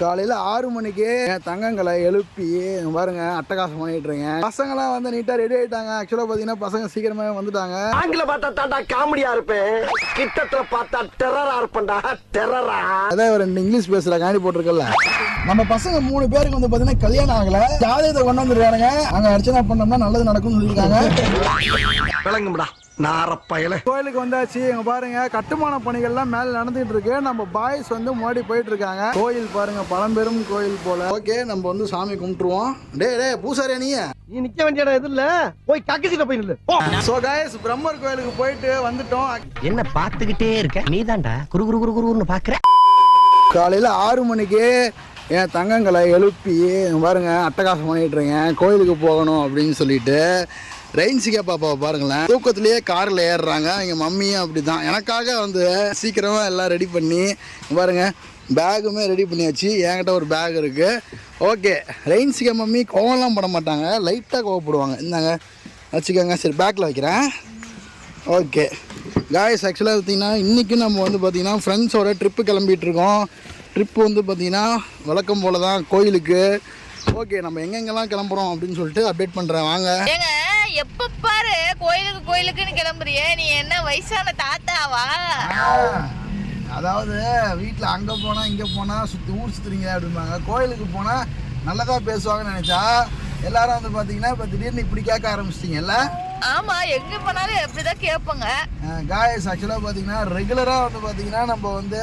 காலையில் ஆறு மணிக்கு தங்கங்களை எழுப்பி பாருங்க அட்டகாசம் பண்ணிட்டு இருக்கேன். பசங்களாம் வந்து நீட்டாக ரெடி ஆயிட்டாங்க. ஆக்சுவலாக பார்த்தீங்கன்னா பசங்க சீக்கிரமே வந்துட்டாங்க. ஆங்கில பார்த்தா தாண்டா காமெடியா இருப்பேன். கிட்டத்துல பார்த்தா டெரரா இருப்பேன்டா. டெரரா அதான் ஒரு ரெண்டு இங்கிலீஷ் பேசுற காணி போட்டிருக்கல நம்ம பசங்க மூணு பேருக்கு வந்து பார்த்தீங்கன்னா கல்யாணம் ஆகல. ஜாதகத்தை கொண்டு வந்துருக்கானுங்க. அங்கே அர்ச்சனை பண்ணோம்னா நல்லது நடக்கும்னு சொல்லியிருக்காங்க. விளங்கும்டா. நாரப்பயல. கோயிலுக்கு வந்தாச்சு. இங்க பாருங்க கட்டுமான பணிகள்லாம் மேல நடந்துட்டு இருக்கு நம்ம பாய்ஸ் வந்து முன்னாடி போயிட்டு இருக்காங்க கோயில் பாருங்க பழம்பெரும் கோயில் போல. ஓகே நம்ம வந்து சாமி கும்பிட்டுருவோம். டே டே பூசாரியா நீ? நீ நிக்க வேண்டிய இடம் எது இல்ல. போய் கக்கசிட்ட போய் நில்லு. ஸோ கைஸ் பிரம்மர் கோயிலுக்கு போயிட்டு வந்துட்டோம். என்ன பாத்துக்கிட்டே இருக்க? நீதான்டா. குரு குரு குரு குருன்னு பாக்குற காலையில் ஆறு மணிக்கு என் தங்கங்களை எழுப்பி இங்க பாருங்க அட்டகாசம் பண்ணிட்டு இருக்கேன். கோயிலுக்கு போகணும் அப்படின்னு சொல்லிட்டு ரெயின்சிகா பாப்பாவை பாருங்களேன். தூக்கத்திலேயே காரில் ஏறுறாங்க. எங்கள் மம்மியும் அப்படி தான் எனக்காக வந்து சீக்கிரமாக எல்லாம் ரெடி பண்ணி பாருங்கள் பேகுமே ரெடி பண்ணியாச்சு. என்கிட்ட ஒரு பேக் இருக்குது ஓகே ரெயின்சிகா மம்மி கோவம்லாம் பண்ண மாட்டாங்க. லைட்டாக கோவப்படுவாங்க. இந்தாங்க. வச்சுக்கோங்க. சரி பேக்கில் வைக்கிறேன். ஓகே காய்ஸ் ஆக்சுவலாக பார்த்தீங்கன்னா இன்றைக்கி நம்ம வந்து பார்த்திங்கன்னா ஃப்ரெண்ட்ஸோட ட்ரிப்பு கிளம்பிகிட்ருக்கோம் ட்ரிப்பு வந்து பார்த்திங்கன்னா வழக்கம் போல தான் கோயிலுக்கு. ஓகே நம்ம எங்கெங்கெல்லாம் கிளம்புறோம் அப்படின்னு சொல்லிட்டு அப்டேட் பண்ணுறேன் வாங்க. எப்ப பாரு கோயிலுக்கு கோயிலுக்குன்னு கிளம்புறியே. நீ என்ன வயசான தாத்தாவா? அதாவது வீட்டில் அங்கே போனால் இங்கே போனால் சுற்றி ஊர் சுற்றுறீங்க அப்படிம்பாங்க. கோயிலுக்கு போனால் நல்லதாக பேசுவாங்கன்னு நினச்சா எல்லாரும் வந்து பார்த்தீங்கன்னா இப்போ திடீர்னு இப்படி கேட்க ஆரம்பிச்சிட்டிங்கல்ல ஆமா எங்க போனாலும் எப்படிதான் கேட்பாங்க. காயஸ் ஆக்சுவலாக பார்த்தீங்கன்னா ரெகுலராக வந்து பார்த்தீங்கன்னா நம்ம வந்து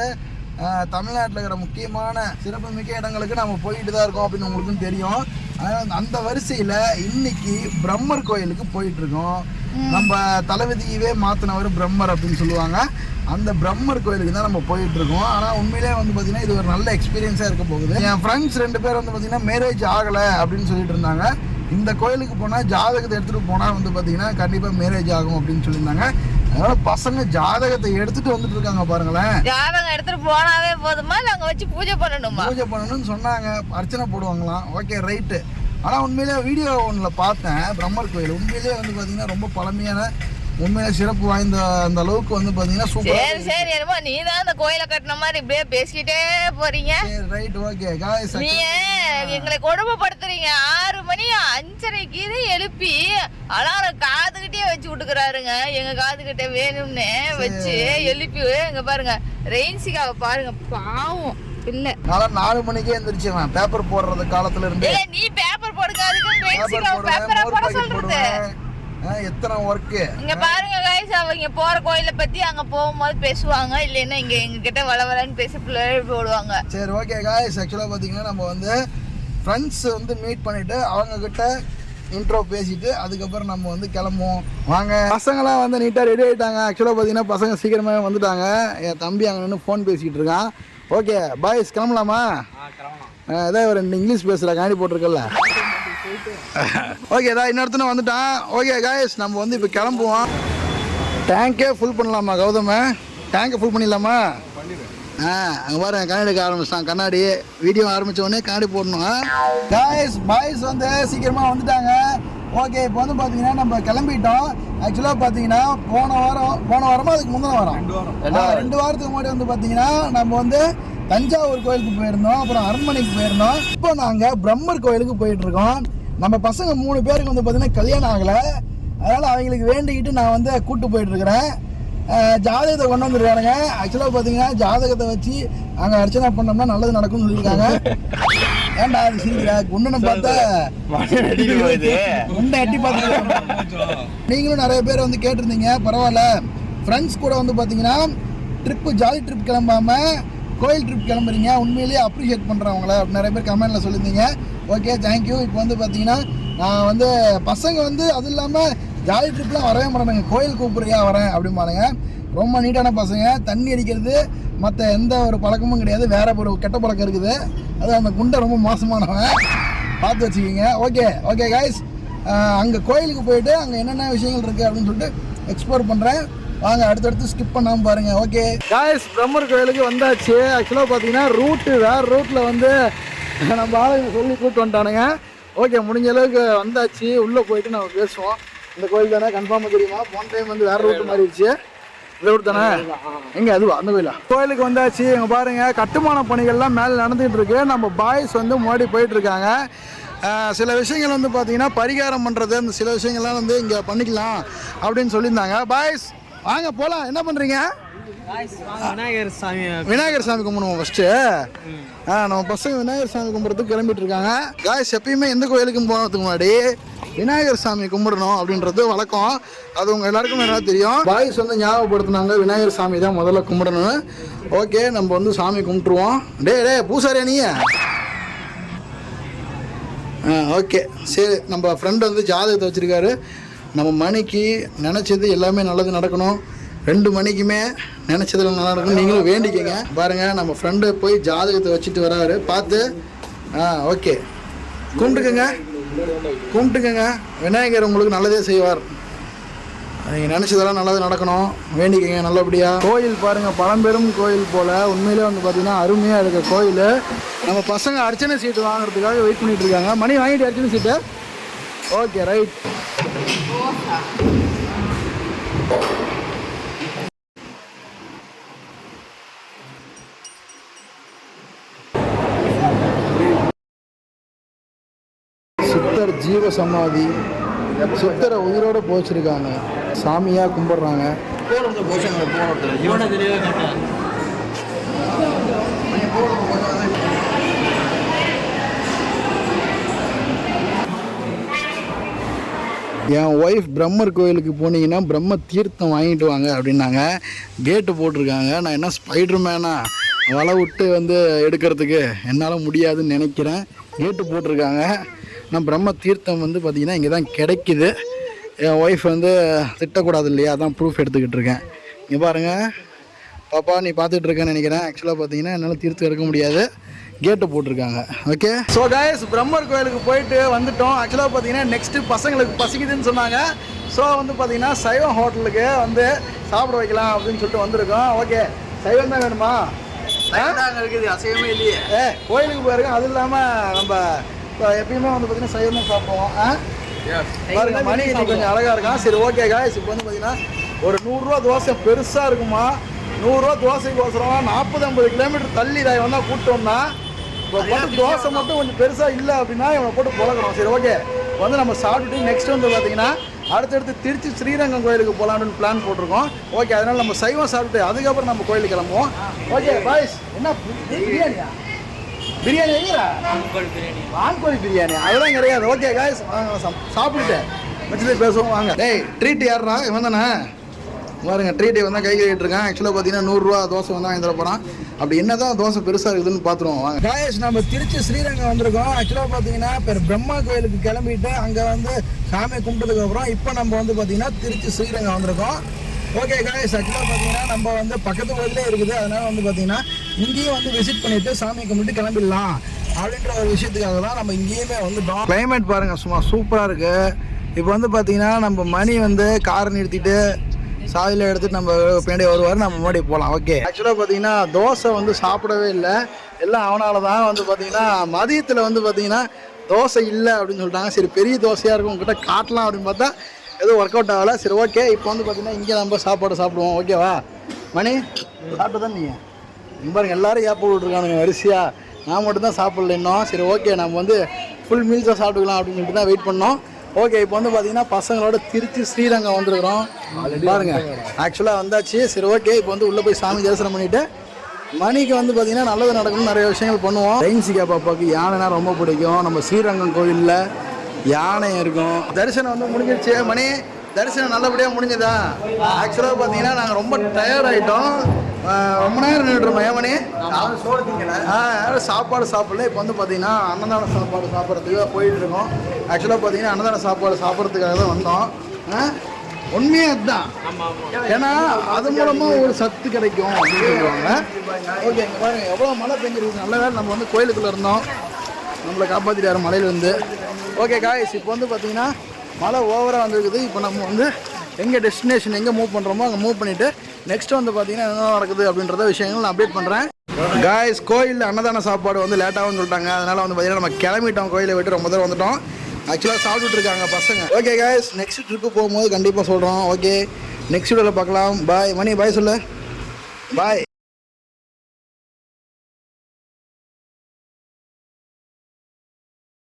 தமிழ்நாட்டில் இருக்கிற முக்கியமான சிறப்புமிக்க இடங்களுக்கு நம்ம போயிட்டு தான் இருக்கோம் அப்படின்னு உங்களுக்கும் தெரியும். அதனால அந்த வரிசையில் இன்னைக்கு பிரம்மர் கோயிலுக்கு போயிட்டு இருக்கோம் நம்ம தளபதியவே மாற்றினவர் பிரம்மர் அப்படின்னு சொல்லுவாங்க. அந்த பிரம்மர் கோயிலுக்கு தான் நம்ம போயிட்டு இருக்கோம் ஆனால் உண்மையிலே வந்து பார்த்தீங்கன்னா இது ஒரு நல்ல எக்ஸ்பீரியன்ஸாக இருக்க போகுது. என் ஃப்ரெண்ட்ஸ் ரெண்டு பேர் வந்து பார்த்தீங்கன்னா மேரேஜ் ஆகலை அப்படின்னு சொல்லிட்டு இருந்தாங்க. இந்த கோயிலுக்கு போனால் ஜாதகத்தை எடுத்துகிட்டு போனால் வந்து பார்த்தீங்கன்னா கண்டிப்பாக மேரேஜ் ஆகும் அப்படின்னு சொல்லியிருந்தாங்க. அதனால பசங்க ஜாதகத்தை எடுத்துட்டு வந்துட்டு இருக்காங்க பாருங்களேன். எடுத்துட்டு போனாவே போதுமா? இல்ல அங்க வச்சு பூஜை பண்ணணுமா? பூஜை பண்ணணும்னு சொன்னாங்க. அர்ச்சனை போடுவாங்களாம். ஓகே ரைட்டு ஆனால் உண்மையிலே வீடியோ ஒன்றில் பார்த்தேன். பிரம்மர் கோயில். உண்மையிலேயே வந்து பார்த்தீங்கன்னா ரொம்ப பழமையான உண்மையிலே சிறப்பு வாய்ந்த அந்த அளவுக்கு வந்து பார்த்தீங்கன்னா சரி சூப்பர் சரி என்னமோ நீ தான் அந்த கோயிலை கட்டின மாதிரி இப்படியே பேசிக்கிட்டே போறீங்க. சரி ரைட் ஓகே காய்ஸ் நீ எங்களை கொடுமைப்படுத்துறீங்க. ஆறு மணி அஞ்சரைக்கு இது எழுப்பி அலாரம் காதுகிட்டே வச்சு விட்டுக்கிறாருங்க. எங்க காதுகிட்ட வேணும்னு வச்சு எழுப்பி இங்க பாருங்க. ரெயின்சிகாவை பாருங்க. பாவம். இல்ல நாளை நாலு மணிக்கே எந்திரிச்சுவேன் பேப்பர் போடுறது காலத்துல இருந்து. நீ பேப்பர் போடுங்க அதுக்கு பேப்பர் போட சொல்றது. எத்தனை ஒர்க்கு இங்க பாருங்க கைஸ் அவங்க போற கோயிலை பத்தி அங்க போகும்போது பேசுவாங்க இல்லைன்னா இங்க எங்க கிட்ட வளவலன்னு பேசி பிள்ளைகள் போடுவாங்க. சரி ஓகே காய்ஸ் ஆக்சுவலாக பார்த்தீங்கன்னா நம்ம வந்து ஃப்ரெண்ட்ஸ் வந்து மீட் பண்ணிவிட்டு அவங்கக்கிட்ட இன்ட்ரோ பேசிட்டு அதுக்கப்புறம் நம்ம வந்து கிளம்புவோம். வாங்க. பசங்களாம் வந்து நீட்டாக ரெடி ஆகிட்டாங்க ஆக்சுவலாக பார்த்தீங்கன்னா பசங்க சீக்கிரமாகவே வந்துட்டாங்க. என் தம்பி அங்கே நின்று ஃபோன் பேசிக்கிட்டு இருக்கான். ஓகே பாய்ஸ் கிளம்பலாமா? ஆ, இதான் ஒரு ரெண்டு இங்கிலீஷ் பேசுகிற காணி போட்டிருக்கல ஓகே இதான் இன்னொருத்தனை வந்துட்டான். ஓகே காய்ஸ் நம்ம வந்து இப்போ கிளம்புவோம். டேங்கே ஃபுல் பண்ணலாமா கௌதம? டேங்கை ஃபுல் பண்ணிடலாமா? ஆ அங்கே பாருங்க கண்ணாடி எடுக்க ஆரம்பிச்சிட்டான். கண்ணாடி வீடியோ ஆரம்பிச்ச உடனே கண்ணாடி போடணும் காய்ஸ் பாய்ஸ் வந்து சீக்கிரமாக வந்துட்டாங்க. ஓகே இப்போ வந்து பார்த்தீங்கன்னா நம்ம கிளம்பிட்டோம். ஆக்சுவலாக பார்த்தீங்கன்னா போன வாரம் போன வாரமா அதுக்கு முந்தின வாரம்? ரெண்டு வாரத்துக்கு முன்னாடி வந்து பார்த்தீங்கன்னா நம்ம வந்து தஞ்சாவூர் கோயிலுக்கு போயிருந்தோம் அப்புறம் அரண்மனைக்கு போயிருந்தோம். இப்போ நாங்கள் பிரம்மர் கோயிலுக்கு போயிட்டு இருக்கோம் நம்ம பசங்க மூணு பேருக்கு வந்து பார்த்தீங்கன்னா கல்யாணம் ஆகலை. அதனால் அவங்களுக்கு வேண்டிக்கிட்டு நான் வந்து கூட்டு போயிட்டு இருக்கிறேன் அஹ் ஜாதகத்தை கொண்டு வந்துருக்கானுங்க. ஆக்சுவலாக பார்த்தீங்கன்னா ஜாதகத்தை வச்சு அங்கே அர்ச்சனை பண்ணோம்னா நல்லது நடக்கும்னு சொல்லியிருக்காங்க. ஏன்டா அது சீக்கிரா குண்டனை பார்த்தா குண்டை எட்டி பார்த்து நீங்களும் நிறைய பேர் வந்து கேட்டிருந்தீங்க. பரவாயில்ல. ஃப்ரெண்ட்ஸ் கூட வந்து பார்த்தீங்கன்னா ட்ரிப்பு ஜாலி ட்ரிப் கிளம்பாம கோயில் ட்ரிப் கிளம்புறீங்க. உண்மையிலேயே அப்ரிஷியேட் பண்ணுறவங்கள நிறைய பேர் கமெண்ட்டில் சொல்லியிருந்தீங்க. ஓகே தேங்க்யூ இப்போ வந்து பார்த்தீங்கன்னா நான் வந்து பசங்க வந்து அது இல்லாமல் ஜாலி ட்ரிப்லாம் வரவே மாட்டேங்க கோயில் கூப்பிட்றியா வரேன் அப்படிம்பானுங்க ரொம்ப நீட்டான பசங்க. தண்ணி அடிக்கிறது மற்ற எந்த ஒரு பழக்கமும் கிடையாது. வேற ஒரு கெட்ட பழக்கம் இருக்குது. அது அந்த குண்டை ரொம்ப மோசமானவன். பார்த்து வச்சுக்கிங்க. ஓகே ஓகே காய்ஸ் அங்கே கோயிலுக்கு போயிட்டு அங்கே என்னென்ன விஷயங்கள் இருக்குது அப்படின்னு சொல்லிட்டு எக்ஸ்ப்ளோர் பண்ணுறேன் வாங்க அடுத்தடுத்து ஸ்கிப் பண்ணாமல் பாருங்கள் ஓகே காய்ஸ் பிரம்மர் கோயிலுக்கு வந்தாச்சு. ஆக்சுவலாக பார்த்தீங்கன்னா ரூட்டு வேறு ரூட்டில் வந்து நம்ம ஆளுங்க சொல்லி கூப்பிட்டு வந்துட்டானுங்க. ஓகே முடிஞ்ச அளவுக்கு வந்தாச்சு. உள்ளே போயிட்டு நம்ம பேசுவோம். இந்த கோயில் தானே கன்ஃபார்மாக தெரியுமா? போன டைம் வந்து வேறு ரூட்டு மாறிடுச்சு. இந்த ஊர் தானே? எங்க அதுவா? அந்த கோயிலா? கோயிலுக்கு வந்தாச்சு. இங்க பாருங்க கட்டுமான பணிகள்லாம் மேலே நடந்துகிட்டு இருக்கு. நம்ம பாய்ஸ் வந்து முன்னாடி போயிட்டு இருக்காங்க. சில விஷயங்கள் வந்து பார்த்தீங்கன்னா பரிகாரம் பண்ணுறது அந்த சில விஷயங்கள்லாம் வந்து இங்கே பண்ணிக்கலாம் அப்படின்னு சொல்லியிருந்தாங்க. பாய்ஸ் வாங்க போகலாம் என்ன பண்ணுறீங்க விநாயகர் சாமி விநாயகர் சாமி கும்பிடுவோம் ஃபஸ்ட்டு ஆ நம்ம பசங்க விநாயகர் சாமி கும்பிட்றதுக்கு கிளம்பிட்டு இருக்காங்க. காய்ஸ் எப்பயுமே எந்த கோயிலுக்கும் போகிறதுக்கு முன்னாடி விநாயகர் சாமி கும்பிடணும் அப்படின்றது வழக்கம். அது உங்கள் எல்லாருக்கும் நல்லா தெரியும். பாய்ஸ் வந்து ஞாபகப்படுத்தினாங்க விநாயகர் சாமி தான் முதல்ல கும்பிடணும்னு. ஓகே நம்ம வந்து சாமி கும்பிட்டுருவோம். டே டே பூசாரியா நீ? ஆ ஓகே சரி நம்ம ஃப்ரெண்டு வந்து ஜாதகத்தை வச்சுருக்காரு. நம்ம மணிக்கு நினச்சது எல்லாமே நல்லது நடக்கணும். ரெண்டு மணிக்குமே நினச்சதில் நல்லா நடக்கணும். நீங்களும் வேண்டிக்கங்க. பாருங்கள் நம்ம ஃப்ரெண்டு போய் ஜாதகத்தை வச்சுட்டு வராரு. பார்த்து ஆ ஓகே கும்பிட்டுக்கங்க. கும்பிட்டுக்கங்க. விநாயகர் உங்களுக்கு நல்லதே செய்வார். நீங்கள் நினச்சதெல்லாம் நல்லது நடக்கணும். வேண்டிக்கங்க நல்லபடியாக கோயில் பாருங்கள் பழம்பெரும் கோயில் போல். உண்மையிலே வந்து பார்த்தீங்கன்னா அருமையாக இருக்க கோயில். நம்ம பசங்க அர்ச்சனை சீட்டு வாங்குறதுக்காக வெயிட் பண்ணிகிட்டு இருக்காங்க. மணி வாங்கிட்டு அர்ச்சனை சீட்டு. ஓகே ரைட் சித்தர் ஜீவ சமாதி சித்தரை உயிரோட போச்சிருக்காங்க. சாமியாக கும்பிட்றாங்க. இவனை தெரியவே என் ஒய்ஃப் பிரம்மர் கோயிலுக்கு போனீங்கன்னா பிரம்ம தீர்த்தம் வாங்கிட்டு வாங்க அப்படின்னாங்க. கேட்டு போட்டிருக்காங்க. நான் என்ன ஸ்பைடர் மேனா வலை விட்டு வந்து எடுக்கிறதுக்கு என்னால் முடியாதுன்னு நினைக்கிறேன். கேட்டு போட்டிருக்காங்க. நான் பிரம்ம தீர்த்தம் வந்து பார்த்திங்கன்னா இங்கே தான் கிடைக்குது. என் ஒய்ஃப் வந்து திட்டக்கூடாது இல்லையா? அதான் ப்ரூஃப் எடுத்துக்கிட்டு இருக்கேன். இங்கே பாருங்கள் பாப்பா நீ பார்த்துட்ருக்கேன்னு நினைக்கிறேன். ஆக்சுவலாக பார்த்தீங்கன்னா என்னால் தீர்த்து எடுக்க முடியாது. கேட்டு போட்டிருக்காங்க. ஓகே ஸோ காயஸ் பிரம்மர் கோயிலுக்கு போயிட்டு வந்துட்டோம். ஆக்சுவலாக பார்த்தீங்கன்னா நெக்ஸ்ட்டு பசங்களுக்கு பசிக்குதுன்னு சொன்னாங்க. ஸோ வந்து பார்த்தீங்கன்னா சைவம் ஹோட்டலுக்கு வந்து சாப்பிட வைக்கலாம் அப்படின்னு சொல்லிட்டு வந்திருக்கோம். ஓகே சைவம் தான் வேணுமா? இருக்குது. அசையமே இல்லையே. ஏ கோயிலுக்கு போயிருக்கோம் அது இல்லாமல் நம்ம இப்போ எப்பயுமே வந்து பார்த்தீங்கன்னா சைவம் தான் சாப்பிடுவோம். ஆ? பாருங்க மணி கொஞ்சம் அழகா இருக்கான். சரி ஓகே காய்ஸ் இப்போ வந்து பார்த்தீங்கன்னா ஒரு நூறுரூவா தோசை பெருசாக இருக்குமா? நூறுரூவா தோசைக்கு ஒசரம் நாற்பது ஐம்பது கிலோமீட்டர் தள்ளி இதை வந்தா கூப்பிட்டோம்னா மட்டும் தோசை மட்டும் கொஞ்சம் பெருசாக இல்லை அப்படின்னா இவனை போட்டு புழக்கணும். சரி ஓகே வந்து நம்ம சாப்பிட்டுட்டு நெக்ஸ்ட் வந்து பார்த்தீங்கன்னா அடுத்தடுத்து திருச்சி ஸ்ரீரங்கம் கோயிலுக்கு போகலான்னு பிளான் போட்டிருக்கோம். ஓகே அதனால நம்ம சைவம் சாப்பிட்டு அதுக்கப்புறம் நம்ம கோயிலுக்கு கிளம்புவோம். ஓகே பாய்ஸ் என்ன பிரியாணியா? பிரியாணி வைக்கிறா வான்கோழி பிரியாணி. அதெல்லாம் கிடையாது. ஓகே காய்ஸ் சாப்பிட்டுட்டு வச்சுட்டு பேசுவோம். வாங்க. டேய் ட்ரீட் யாருடா இவன் தானே? பாருங்க ட்ரீட் இவன் தான் கை கழிட்டு இருக்கான். ஆக்சுவலாக பார்த்தீங்கன்னா நூறுரூவா தோசை வந்து வாங்கி தர போகிறான் அப்படி என்ன தான் தோசை பெருசாக இருக்குதுன்னு பார்த்துருவோம் வாங்க. காயஸ் நம்ம திருச்சி ஸ்ரீரங்கம் வந்திருக்கோம். ஆக்சுவலாக பார்த்தீங்கன்னா இப்போ பிரம்மா கோயிலுக்கு கிளம்பிட்டு அங்கே வந்து சாமி கும்பிட்டதுக்கு அப்புறம் இப்போ நம்ம வந்து பார்த்தீங்கன்னா திருச்சி ஸ்ரீரங்கம் வந்திருக்கோம். ஓகே காய்ஸ் ஆக்சுவலாக பார்த்தீங்கன்னா நம்ம வந்து பக்கத்து கோயிலே இருக்குது. அதனால வந்து பார்த்தீங்கன்னா இங்கேயும் வந்து விசிட் பண்ணிட்டு சாமி கும்பிட்டு கிளம்பிடலாம். அப்படின்ற ஒரு விஷயத்துக்காக தான் நம்ம இங்கேயுமே வந்துட்டோம் கிளைமேட் பாருங்க சும்மா சூப்பராக இருக்கு. இப்போ வந்து பார்த்தீங்கன்னா நம்ம மணி வந்து காரை நிறுத்திட்டு சாவியில் எடுத்துட்டு நம்ம பின்னாடி வருவார் நம்ம முன்னாடி போகலாம் ஓகே ஆக்சுவலாக பார்த்தீங்கன்னா தோசை வந்து சாப்பிடவே இல்லை. எல்லாம் அவனால தான் வந்து பார்த்தீங்கன்னா மதியத்தில் வந்து பார்த்தீங்கன்னா தோசை இல்லை அப்படின்னு சொல்லிட்டாங்க. சரி பெரிய தோசையாக இருக்கும் உங்ககிட்ட காட்டலாம் அப்படின்னு பார்த்தா எதுவும் ஒர்க் அவுட் ஆகலை. சரி ஓகே இப்போ வந்து பார்த்தீங்கன்னா இங்கே நம்ம சாப்பாடு சாப்பிடுவோம். ஓகேவா மணி சாப்பிட்டு தான் நீங்கள் பாருங்க எல்லாரும் ஏப்ப விட்ருக்கானுங்க வரிசையாக நான் மட்டும்தான் சாப்பிடல இன்னும். சரி ஓகே நம்ம வந்து ஃபுல் மீல்ஸாக சாப்பிட்டுக்கலாம் அப்படின்னு சொல்லிட்டு தான் வெயிட் பண்ணோம். ஓகே இப்போ வந்து பார்த்தீங்கன்னா பசங்களோட திருச்சி ஸ்ரீரங்கம் வந்திருக்கிறோம். பாருங்க ஆக்சுவலாக வந்தாச்சு. சரி ஓகே இப்போ வந்து உள்ளே போய் சாமி தரிசனம் பண்ணிட்டு மணிக்கு வந்து பார்த்தீங்கன்னா நல்லது நடக்கணும் நிறைய விஷயங்கள் பண்ணுவோம். ரைன்சிகா பாப்பாவுக்கு யானைனா ரொம்ப பிடிக்கும். நம்ம ஸ்ரீரங்கம் கோயிலில் யானை இருக்கும். தரிசனம் வந்து முடிஞ்சிருச்சு. மணி தரிசனம் நல்லபடியாக முடிஞ்சதா? ஆக்சுவலாக பார்த்தீங்கன்னா நாங்கள் ரொம்ப டயர்ட் ஆகிட்டோம் ரொம்ப நேரம் நின்றுருந்தோம் ஏன் மணி? யாரும் சாப்பாடு சாப்பிடல. இப்போ வந்து பார்த்தீங்கன்னா அன்னதான சாப்பாடு சாப்பிட்றதுக்கு போயிட்டு இருக்கோம். ஆக்சுவலாக பார்த்தீங்கன்னா அன்னதான சாப்பாடு சாப்பிட்றதுக்காக தான் வந்தோம். ஆ? உண்மையே அதுதான். ஏன்னா அது மூலமாக ஒரு சத்து கிடைக்கும் அப்படின்னு சொல்லுவாங்க. ஓகே பாருங்க எவ்வளோ மழை பெஞ்சிருக்கு நல்ல வேலை நம்ம வந்து கோயிலுக்குள்ளே இருந்தோம். நம்மளை காப்பாற்றிட்டாரு மலையிலேருந்து. ஓகே காய்ஸ் இப்போ வந்து பார்த்தீங்கன்னா மழை ஓவராக வந்திருக்குது. இப்போ நம்ம வந்து எங்கே டெஸ்டினேஷன் எங்கே மூவ் பண்ணுறோமோ அங்கே மூவ் பண்ணிவிட்டு நெக்ஸ்ட் வந்து பார்த்தீங்கன்னா என்ன நடக்குது அப்படின்றத விஷயங்கள் நான் அப்டேட் பண்ணுறேன் காய்ஸ் கோயிலில் அன்னதான சாப்பாடு வந்து லேட்டாகவும் சொல்லிட்டாங்க. அதனால் வந்து பார்த்தீங்கன்னா நம்ம கிளம்பிட்டோம். கோயிலை விட்டு ரொம்ப தூரம் வந்துட்டோம். ஆக்சுவலாக சாப்பிட்டுட்டு இருக்காங்க பசங்க. ஓகே காய்ஸ் நெக்ஸ்ட் ட்ரிப்பு போகும்போது கண்டிப்பாக சொல்கிறோம் ஓகே நெக்ஸ்ட் வீடியோவில் பார்க்கலாம். பாய் மணி பாய் சொல்லு. பாய்